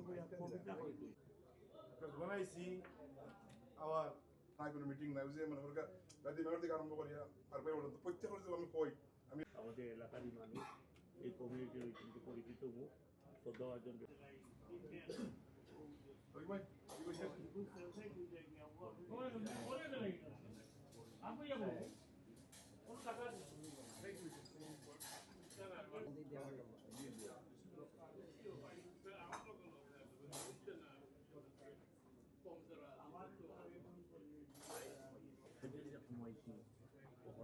Because when I see our নাই কোনো meeting নাই যে মানে সরকার রাতে বেলার থেকে আরম্ভ করিয়া আর পাই পর্যন্ত প্রত্যেক আমি কই আমি আমাদের এলাকারই মানুষ এই কমিউনিটির কিন্তু পরিচিত মুখ শ্রদ্ধা অর্জন ওই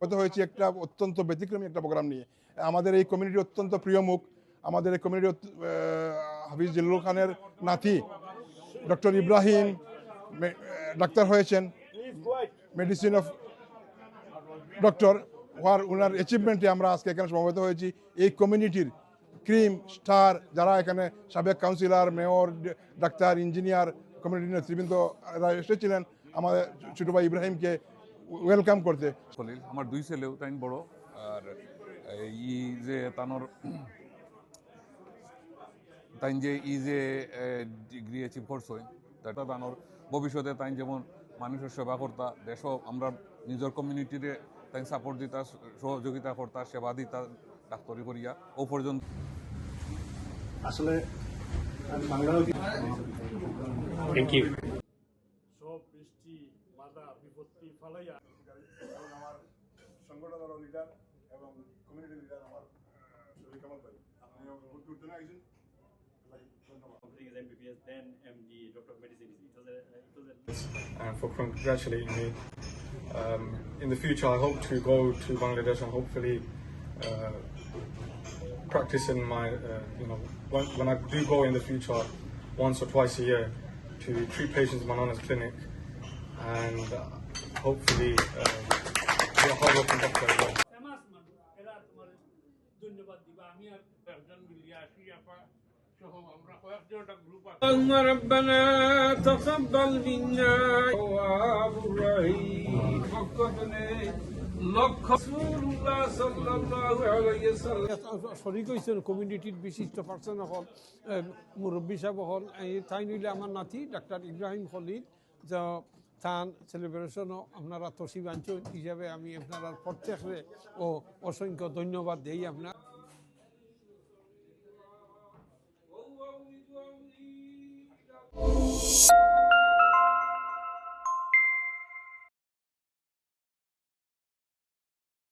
কথা হয়েছে একটা অত্যন্ত ব্যতিক্রমী একটা প্রোগ্রাম নিয়ে। আমাদের এই কমিউনিটি অত্যন্ত প্রিয় মুখ, আমাদের এই কমিউনিটি হাফিজ জিল্লুর খানের নাতি, ডক্টর ইব্রাহিম ডাক্তার হয়েছেন। মেডিসিন অফ ডক্টর হওয়ার ওনার অ্যাচিভমেন্টে আমরা আজকে এখানে সমবেত হয়েছি। এই কমিউনিটির ক্রিম স্টার যারা এখানে সাবেক কাউন্সিলর মেয়র ডাক্তার ইঞ্জিনিয়ার কমিউনিটির নেতৃবৃন্দ এসেছিলেন। আমাদের ছোটো ভাই ইব্রাহিমকে ওয়েলকাম করতে। খলিল আমার দুই ছেলেও তাই বড়। আর ই যে তানোর তাইন যে ই যে ডিগ্রি অ্যাচিভ করছে এটা তানোর ভবিষ্যতে তাই যেমন মানুষের সেবা করতা দেশ আমরা নিজের কমিউনিটিরে তাই সাপোর্ট দিতা সহযোগিতা করতা সেবা দিতা ডাক্তারি করিয়া ও পর্যন্ত। আসলে থ্যাংক ইউ সব বৃষ্টি বাধা বিপত্তি ফালাইয়া And for congratulating me. Um, in the future, I hope to go to Bangladesh and hopefully uh, practicing my, uh, you know, when, when I do go in the future, once or twice a year, to treat patients in my nana's clinic, and uh, hopefully uh, be a hard-working doctor as well. ধন্যবাদ দিবা আমি আর একজন মিলিয়ে আসি আপা সহ আমরা কয়েকজন একটা গ্রুপ আছে اللهم ربنا تقبل منا تواب الرحيم وقتنا لك رسول الله صلى الله عليه وسلم শরিক হয়েছেন কমিউনিটির বিশিষ্ট পার্সন হল মুরব্বী সাহেব হল এই তাই নিলে আমার নাতি ডাক্তার ইব্রাহিম খলিদ যা তান সেলিব্রেশনও আপনারা তসিবাঞ্চল হিসাবে আমি আপনারা প্রত্যেকরে ও অসংখ্য ধন্যবাদ দিই আপনার।